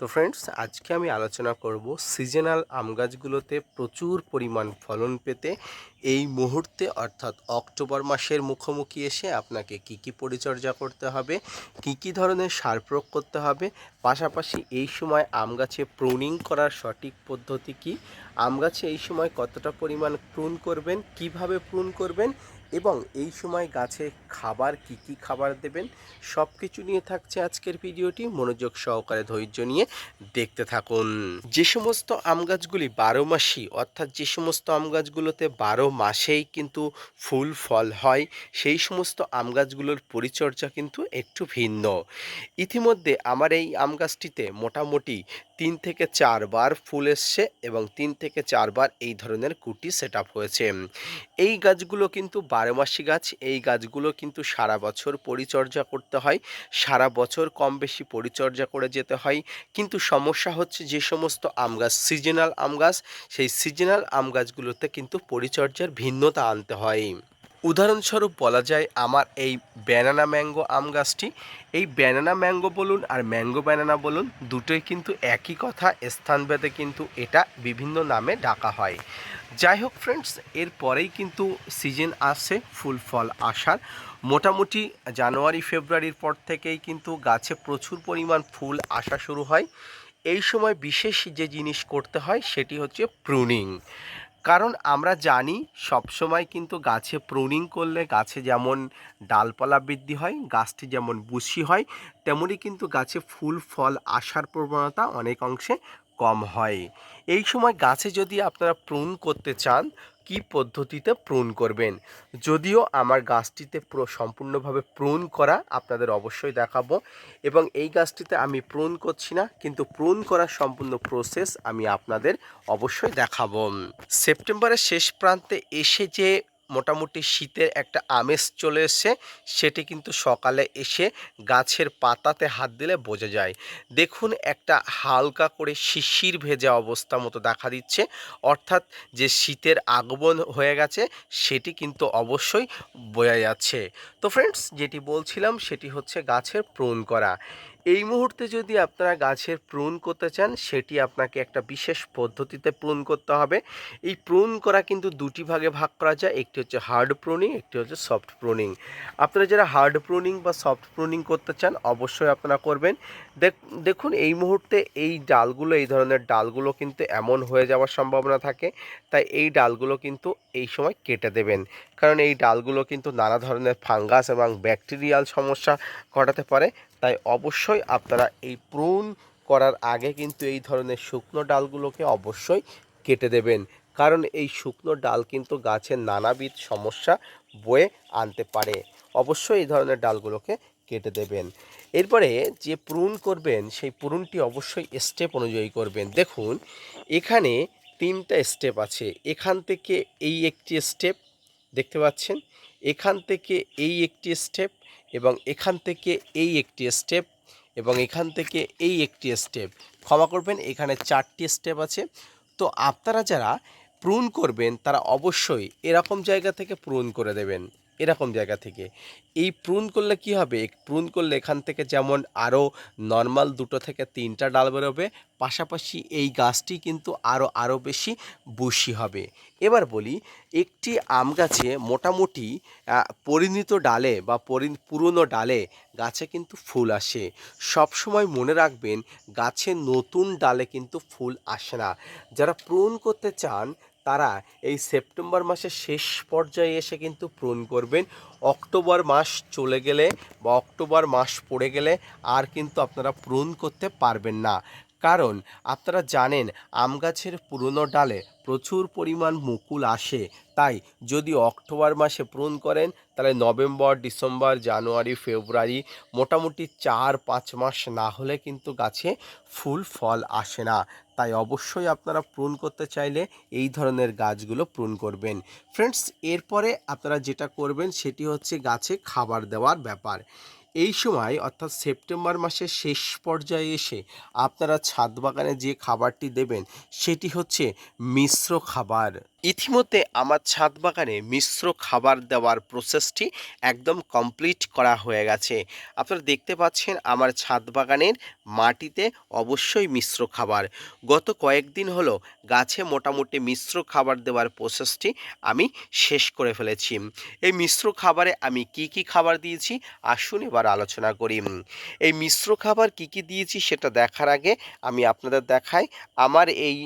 তো ফ্রেন্ডস আজকে আমি আলোচনা করব সিজনাল আম গাছগুলোতে প্রচুর পরিমাণ ফলন পেতে। এই মুহূর্তে অর্থাৎ অক্টোবর মাসের মুখোমুখি এসে আপনাকে কি কি পরিচর্যা করতে হবে, কি কি ধরনের সার প্রয়োগ করতে হবে, পাশাপাশি এই সময় আম গাছে প্রুনিং করার সঠিক পদ্ধতি কি, আম গাছে এই সময় কতটা পরিমাণ প্রুন করবেন, কীভাবে প্রুন করবেন এবং এই সময় গাছে খাবার কি কি খাবার দেবেন সব কিছু নিয়ে থাকছে আজকের ভিডিওটি। মনোযোগ সহকারে ধৈর্য নিয়ে দেখতে থাকুন। যে সমস্ত আম গাছগুলি বারো মাসি, অর্থাৎ যে সমস্ত আম গাছগুলোতে বারো মাসেই কিন্তু ফুল, ফল হয়, সেই সমস্ত আম গাছগুলোর পরিচর্যা কিন্তু একটু ভিন্ন। ইতিমধ্যে আমার এই আম গাছটিতে মোটামুটি তিন থেকে চারবার ফুল এসছে এবং তিন থেকে চারবার এই ধরনের কুটি সেট হয়েছে। এই গাছগুলো কিন্তু বারো মাসি গাছ, এই গাছগুলো কিন্তু সারা বছর পরিচর্যা করতে হয়, সারা বছর কম বেশি পরিচর্যা করে যেতে হয়। কিন্তু সমস্যা হচ্ছে যে সমস্ত আম গাছ, সিজনাল আম গাছ, সেই সিজনাল আম গাছগুলোতে কিন্তু পরিচর্যার ভিন্নতা আনতে হয়। উদাহরণস্বরূপ বলা যায় আমার এই ব্যানানা ম্যাঙ্গো আম গাছটি। এই ব্যানানা ম্যাঙ্গো বলুন আর ম্যাঙ্গো ব্যানানা বলুন, দুটোই কিন্তু একই কথা স্থানভেদে কিন্তু এটা বিভিন্ন নামে ডাকা হয়। যাই হোক ফ্রেন্ডস এরপরেই কিন্তু সিজন আসছে ফুল ফল আসার। মোটামুটি জানুয়ারি, ফেব্রুয়ারির পর থেকেই কিন্তু গাছে প্রচুর পরিমাণ ফুল আসা শুরু হয়। এই সময় বিশেষ যে জিনিস করতে হয়, সেটি হচ্ছে প্রুনিং কারণ আমরা জানি সবসময় কিন্তু গাছে প্রুনিং করলে গাছে যেমন ডালপালা বৃদ্ধি হয়, গাছটি যেমন বুশি হয়, তেমনি কিন্তু গাছে ফুল, ফল আসার প্রবণতা অনেক অংশে কম হয়। এই সময় গাছে যদি আপনারা প্রুন করতে চান, কি পদ্ধতিতে প্রুন করবেন? যদিও আমার গাছটিতে পুরো, সম্পূর্ণভাবে প্রুন করা আপনাদের অবশ্যই দেখাবো এবং এই গাছটিতে আমি প্রুন করছি না, কিন্তু প্রুন করার সম্পূর্ণ প্রসেস আমি আপনাদের অবশ্যই দেখাবো। সেপ্টেম্বরের শেষ প্রান্তে এসে যে মোটামুটি শীতের একটা আমেজ চলে এসছে। সেটি কিন্তু সকালে এসে গাছের পাতাতে হাত দিলে বোঝা যায়। দেখুন, একটা হালকা করে শিশির ভেজা অবস্থা মতো দেখা দিচ্ছে। অর্থাৎ যে শীতের আগমন হয়ে গেছে, সেটি কিন্তু অবশ্যই বোঝা যাচ্ছে। তো ফ্রেন্ডস যেটি বলছিলাম, সেটি হচ্ছে গাছের প্রণ করা। এই মুহূর্তে যদি আপনারা গাছের প্রুন করতে চান, সেটি আপনাকে একটা বিশেষ পদ্ধতিতে প্রুন করতে হবে। এই প্রুন করা কিন্তু দুটি ভাগে ভাগ করা যায়, একটি হচ্ছে হার্ড প্রুনিং, একটি হচ্ছে সফট প্রুনিং। আপনারা যারা হার্ড প্রুনিং বা সফট প্রুনিং করতে চান, অবশ্যই আপনারা করবেন। দেখুন, এই মুহূর্তে এই ডালগুলো, এই ধরনের ডালগুলো কিন্তু এমন হয়ে যাওয়ার সম্ভাবনা থাকে, তাই এই ডালগুলো কিন্তু এই সময় কেটে দেবেন। কারণ এই ডালগুলো কিন্তু নানা ধরনের ফাঙ্গাস এবং ব্যাকটেরিয়াল সমস্যা ঘটাতে পারে। তাই অবশ্যই আপনারা এই প্রুন করার আগে কিন্তু এই ধরনের শুকনো ডালগুলোকে অবশ্যই কেটে দেবেন। কারণ এই শুকনো ডাল কিন্তু গাছের নানাবিধ সমস্যা বয়ে আনতে পারে। অবশ্যই এই ধরনের ডালগুলোকে কেটে দেবেন। এরপরে যে প্রুন করবেন, সেই প্রুনটি অবশ্যই স্টেপ অনুযায়ী করবেন। দেখুন, এখানে তিনটা স্টেপ আছে। এখান থেকে এই একটি স্টেপ দেখতে পাচ্ছেন? এখান থেকে এই একটি স্টেপ এবং এখান থেকে এই একটি স্টেপ এবং এখান থেকে এই একটি স্টেপ ক্ষমা করবেন, এখানে চারটি স্টেপ আছে। তো আপনারা যারা প্রুন করবেন, তারা অবশ্যই এরকম জায়গা থেকে প্রুন করে দেবেন। এরকম জায়গা থেকে। এই প্রুন করলে কি হবে? প্রুন করলে এখান থেকে যেমন আরও নর্মাল দুটো থেকে তিনটা ডাল বেরোবে, পাশাপাশি এই গাছটি কিন্তু আরও আরও বেশি বুশি হবে। এবার বলি, একটি আম গাছে মোটামুটি পরিণত ডালে বা পরি, পুরনো ডালে গাছে কিন্তু ফুল আসে। সবসময় মনে রাখবেন, গাছে নতুন ডালে কিন্তু ফুল আসে না। যারা প্রুন করতে চান তারা এই সেপ্টেম্বর মাসের শেষ পর্যায়ে এসে কিন্তু পূরণ করবেন। অক্টোবর মাস চলে গেলে বা অক্টোবর মাস পড়ে গেলে আর কিন্তু আপনারা পূরণ করতে পারবেন না। কারণ আপনারা জানেন আম গাছের পুরনো ডালে প্রচুর পরিমাণ মুকুল আসে। তাই যদি অক্টোবর মাসে প্রণ করেন, তাহলে নভেম্বর, ডিসেম্বর, জানুয়ারি, ফেব্রুয়ারি মোটামুটি চার, পাঁচ মাস না হলে কিন্তু গাছে ফুল, ফল আসে না। তাই অবশ্যই আপনারা প্রণ করতে চাইলে এই ধরনের গাছগুলো প্রণ করবেন। ফ্রেন্ডস, এরপরে আপনারা যেটা করবেন, সেটি হচ্ছে গাছে খাবার দেওয়ার ব্যাপার। এই সময়, অর্থাৎ সেপ্টেম্বর মাসের শেষ পর্যায়ে এসে আপনারা ছাদ বাগানে যে খাবারটি দেবেন, সেটি হচ্ছে মিশ্র খাবার। ইতিমধ্যে আমার ছাদ বাগানে মিশ্র খাবার দেওয়ার প্রসেসটি একদম কমপ্লিট করা হয়ে গেছে। আপনারা দেখতে পাচ্ছেন আমার ছাদ বাগানের মাটিতে অবশ্যই মিশ্র খাবার। গত কয়েকদিন হলো গাছে মোটামুটি মিশ্র খাবার দেওয়ার প্রসেসটি আমি শেষ করে ফেলেছি। এই মিশ্র খাবারে আমি কি কি খাবার দিয়েছি? আসুন এবার আলোচনা করি। এই মিশ্র খাবার কি কি দিয়েছি সেটা দেখার আগে আমি আপনাদের দেখাই। আমার এই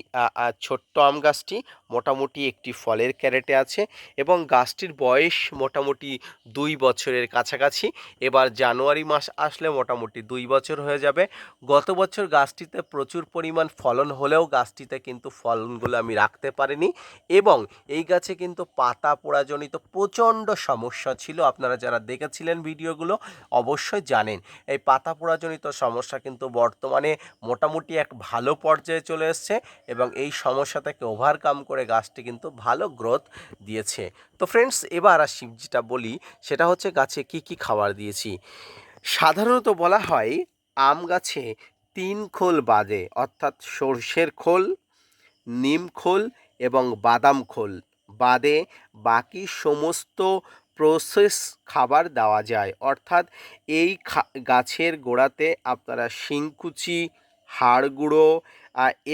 ছোট্ট আম গাছটি মোটামুটি একটি ফলের ক্যারেটে আছে এবং গাছটির বয়স মোটামুটি দুই বছরের কাছাকাছি। এবার জানুয়ারি মাস আসলে মোটামুটি দুই বছর হয়ে যাবে। গত বছর গাছটিতে প্রচুর পরিমাণ ফলন হলেও গাছটিতে কিন্তু ফলনগুলো আমি রাখতে পারিনি এবং এই গাছে কিন্তু পাতা পোড়াজনিত প্রচণ্ড সমস্যা ছিল। আপনারা যারা দেখেছিলেন ভিডিওগুলো অবশ্যই জানেন। এই পাতা পোড়াজনিত সমস্যা কিন্তু বর্তমানে মোটামুটি এক ভালো পর্যায়ে চলে এসছে এবং এই সমস্যা থেকে ওভারকাম করে গাছটি কিন্তু ভালো গ্রোথ দিয়েছে। তো ফ্রেন্ডস এবার আসি যেটা বলি, সেটা হচ্ছে গাছে কি কি খাবার দিয়েছি। সাধারণত বলা হয় আম গাছে তিন খোল বাদে, অর্থাৎ সর্ষের খোল, নিম খোল এবং বাদাম খোল বাদে বাকি সমস্ত প্রসেস খাবার দেওয়া যায়। অর্থাৎ এই গাছের গোড়াতে আপনারা শিংকুচি হাড় গুঁড়ো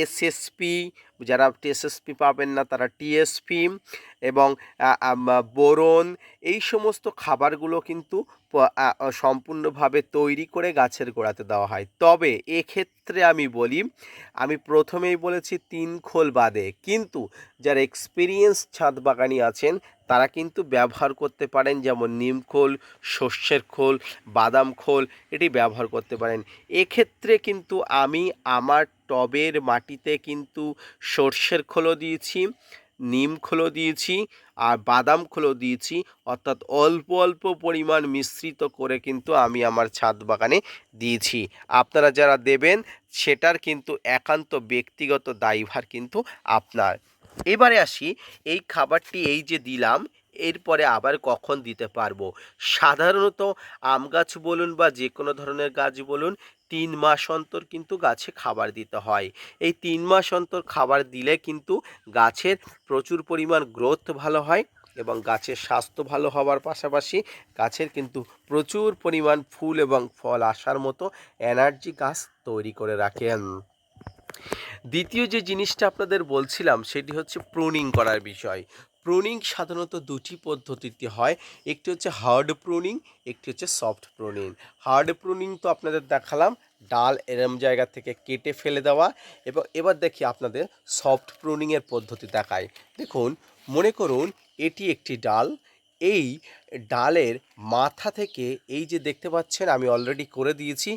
এসএসপি যারা টিএসএসপি পাবেন না তারা টিএসপি এবং বোরন, এই সমস্ত খাবারগুলো কিন্তু সম্পূর্ণভাবে তৈরি করে গাছের গোড়াতে দেওয়া হয়। তবে এক্ষেত্রে আমি বলি, আমি প্রথমেই বলেছি তিন খোল বাদে। কিন্তু যারা এক্সপিরিয়েন্স ছাদ বাগানি আছেন, তারা কিন্তু ব্যবহার করতে পারেন যেমন নিম খোল, সর্ষের খোল, বাদাম খোল, এটি ব্যবহার করতে পারেন। এক্ষেত্রে কিন্তু আমি আমার টবের মাটিতে কিন্তু সর্ষের খোলও দিয়েছি নিম খোলো দিয়েছি আর বাদাম খোলো দিয়েছি। অর্থাৎ অল্প অল্প পরিমাণ মিশ্রিত করে কিন্তু আমি আমার ছাদ বাগানে দিয়েছি। আপনারা যারা দেবেন, সেটার কিন্তু একান্ত ব্যক্তিগত দায়ভার কিন্তু আপনার। এবারে আসি, এই খাবারটি এই যে দিলাম এরপরে আবার কখন দিতে পারব? সাধারণত আম গাছ বলুন বা যে কোনো ধরনের গাছ বলুন, তিন মাস অন্তর কিন্তু গাছে খাবার দিতে হয়। এই তিন মাস অন্তর খাবার দিলে কিন্তু গাছের প্রচুর পরিমাণ গ্রোথ ভালো হয় এবং গাছের স্বাস্থ্য ভালো হওয়ার পাশাপাশি গাছের কিন্তু প্রচুর পরিমাণ ফুল এবং ফল আসার মতো এনার্জি গাছ তৈরি করে রাখেন। দ্বিতীয় যে জিনিসটা আপনাদের বলছিলাম, সেটি হচ্ছে প্রুনিং করার বিষয়। প্রুনিং সাধারণত দুটি পদ্ধতিতে হয়। একটি হচ্ছে হার্ড প্রুনিং একটি হচ্ছে সফট প্রুনিং হার্ড প্রুনিং তো আপনাদের দেখালাম, ডাল এরম জায়গা থেকে কেটে ফেলে দেওয়া এবং এবার দেখি আপনাদের সফট প্রুনিংয়ের পদ্ধতি দেখায় দেখুন, মনে করুন এটি একটি ডাল, এই ডালের মাথা থেকে এই যে দেখতে পাচ্ছেন আমি অলরেডি করে দিয়েছি,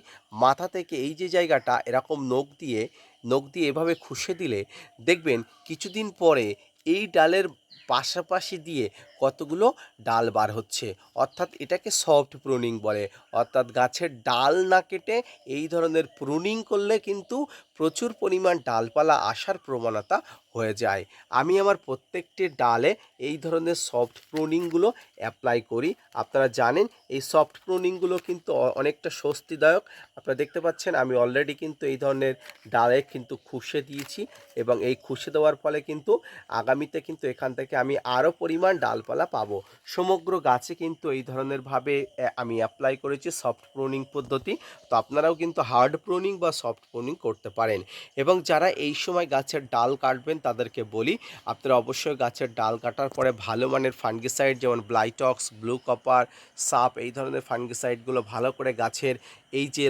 মাথা থেকে এই যে জায়গাটা এরকম নখ দিয়ে নখ দিয়ে এভাবে খুশে দিলে দেখবেন কিছুদিন পরে এই ডালের পাশাপাশি দিয়ে কতগুলো ডাল বার হচ্ছে। অর্থাৎ এটাকে সফট প্রুনিং বলে। অর্থাৎ গাছের ডাল না কেটে এই ধরনের প্রুনিং করলে কিন্তু প্রচুর পরিমাণ ডালপালা আসার প্রবণতা হয়ে যায়। আমি আমার প্রত্যেকটি ডালে এই ধরনের সফট প্রুনিংগুলো অ্যাপ্লাই করি। আপনারা জানেন, এই সফট প্রুনিংগুলো কিন্তু অনেকটা স্বস্তিদায়ক। আপনারা দেখতে পাচ্ছেন, আমি অলরেডি কিন্তু এই ধরনের ডালে কিন্তু খুশে দিয়েছি এবং এই খুশে দেওয়ার ফলে কিন্তু আগামীতে কিন্তু এখান থেকে আমি আরও পরিমাণ ডালপালা পাবো। সমগ্র গাছে কিন্তু এই ধরনের ভাবে আমি অ্যাপ্লাই করেছি সফট প্রুনিং পদ্ধতি। তো আপনারাও কিন্তু হার্ড প্রুনিং বা সফট প্রুনিং করতে পারেন। এবং যারা এই সময় গাছের ডাল কাটবেন তাদেরকে বলি, আপনারা অবশ্যই গাছের ডাল কাটার পরে ভালো মানের ফাঙ্গিসাইড যেমন ব্লাইটক্স ব্লু কপার সাপ এই ধরনের ফাঙ্গিসাইডগুলো ভালো করে গাছের এই যে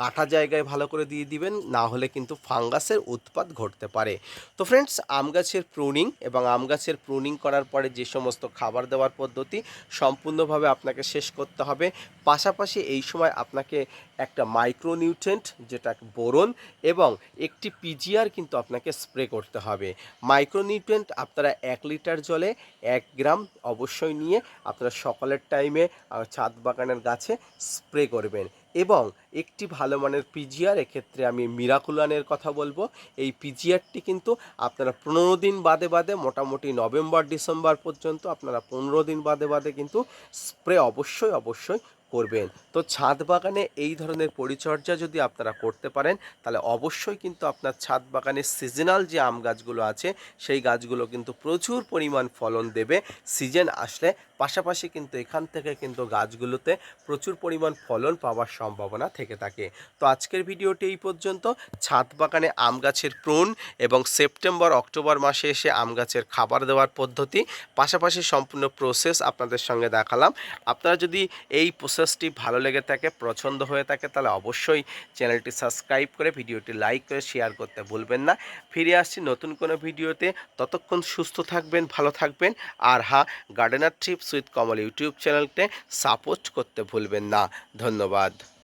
কাটা জায়গায় ভালো করে দিয়ে দিবেন, না হলে কিন্তু ফাঙ্গাসের উৎপাত ঘটতে পারে। তো ফ্রেন্ডস আম গাছের প্রুনিং এবং আম গাছের প্রুনিং করার পরে যে সমস্ত খাবার দেওয়ার পদ্ধতি সম্পূর্ণভাবে আপনাকে শেষ করতে হবে। পাশাপাশি এই সময় আপনাকে একটা মাইক্রোনিউট্রেন্ট যেটা বোরন এবং একটি পিজিআর কিন্তু আপনাকে স্প্রে করতে হবে। মাইক্রোনিউট্রেন্ট আপনারা এক লিটার জলে এক গ্রাম অবশ্যই নিয়ে আপনারা সকালের টাইমে ছাদ বাগানের গাছে স্প্রে করবেন। এবং একটি ভালো মানের পিজিআর এক্ষেত্রে আমি মিরাকুলানের কথা বলব। এই পিজিআরটি কিন্তু আপনারা পনেরো দিন বাদে বাদে, মোটামুটি নভেম্বর, ডিসেম্বর পর্যন্ত আপনারা পনেরো দিন বাদে বাদে কিন্তু স্প্রে অবশ্যই অবশ্যই করবেন। তো ছাদ বাগানে এই ধরনের পরিচর্যা যদি আপনারা করতে পারেন, তাহলে অবশ্যই কিন্তু আপনার ছাদ বাগানের সিজনাল যে আম গাছগুলো আছে, সেই গাছগুলো কিন্তু প্রচুর পরিমাণ ফলন দেবে। সিজন আসলে পাশাপাশি কিন্তু এখান থেকে কিন্তু গাছগুলোতে প্রচুর পরিমাণ ফলন পাওয়ার সম্ভাবনা থেকে থাকে। তো আজকের ভিডিওটি এই পর্যন্ত। ছাদ বাগানে আম গাছের প্রুন এবং সেপ্টেম্বর, অক্টোবর মাসে এসে আম গাছের খাবার দেওয়ার পদ্ধতি, পাশাপাশি সম্পূর্ণ প্রসেস আপনাদের সঙ্গে দেখালাম। আপনারা যদি এই প্রসেসটি ভালো লেগে থাকে, পছন্দ হয়ে থাকে, তাহলে অবশ্যই চ্যানেলটি সাবস্ক্রাইব করে ভিডিওটি লাইক করে শেয়ার করতে ভুলবেন না। ফিরে আসছি নতুন কোনো ভিডিওতে। ততক্ষণ সুস্থ থাকবেন, ভালো থাকবেন। আর হ্যাঁ gardener trips with Kamal YouTube চ্যানেলকে সাপোর্ট করতে ভুলবেন না। ধন্যবাদ।